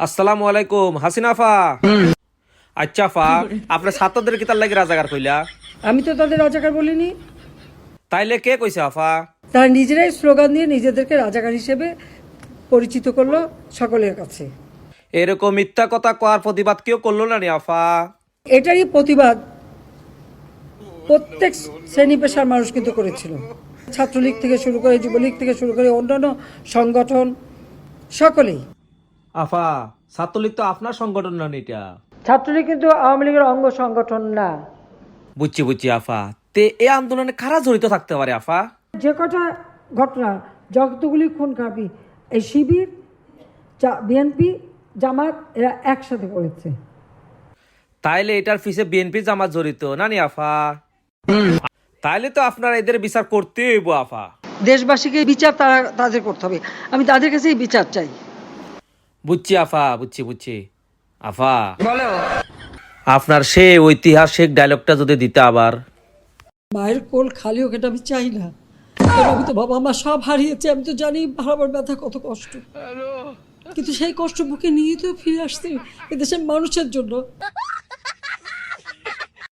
আসসালামু আলাইকুম হাসিনা ফা। আচ্ছা ফা আপনার ছাত্রদের কি তার লাগে রাজাকার কইলা? আমি তো তাদের রাজাকার বলিনি। তাইলে কে কইছে আফা তারা নিজেরাই স্লোগান দিয়ে নিজেদেরকে রাজাকার হিসেবে পরিচিত করল সকলের কাছে। এরকম মিথ্যা কথা কওয়ার প্রতিবাদ কেউ করল না নি আফা এটারই প্রতিবাদ প্রত্যেক শ্রেণি পেশার মানুষ কিন্তু করেছিল। ছাত্রলীগ থেকে শুরু করে যুবলীগ থেকে শুরু করে অন্যান্য সংগঠন সকলেই। আফা ছাত্রলীগ তো আপনার সংগঠন না এটা ছাত্রলীগ কিন্তু আওয়ামী লীগের অঙ্গ সংগঠন না। বুঝছি বুঝছি আফা। তে এ আন্দোলনে কারা জড়িত থাকতে পারে আফা? যে কটা ঘটনা যতগুলি খুন খাবি এই শিবির বিএনপি জামাত এরা একসাথে করেছে। তাইলে এটার পিছে বিএনপি জামাত জড়িত না নি আফা? তাইলে তো আপনারা এদের বিচার করতে হইব আফা। দেশবাসীকে বিচার তারা তাদের করতে হবে। আমি তাদের কাছেই বিচার চাই। বুঝছি আফা বুঝছি বুঝছি। আফা। আপনার সে ঐতিহাসিক ডায়লগটা যদি দিতে আবার। মায়ের কোল খালি হোক এটা আমি চাই না। আমি তো বাবা মা সব হারিয়েছে আমি তো জানি হারাবার ব্যথা কত কষ্ট। কিন্তু সেই কষ্ট বুকে নিয়ে তো ফিরে আসছি এদেশের মানুষের জন্য।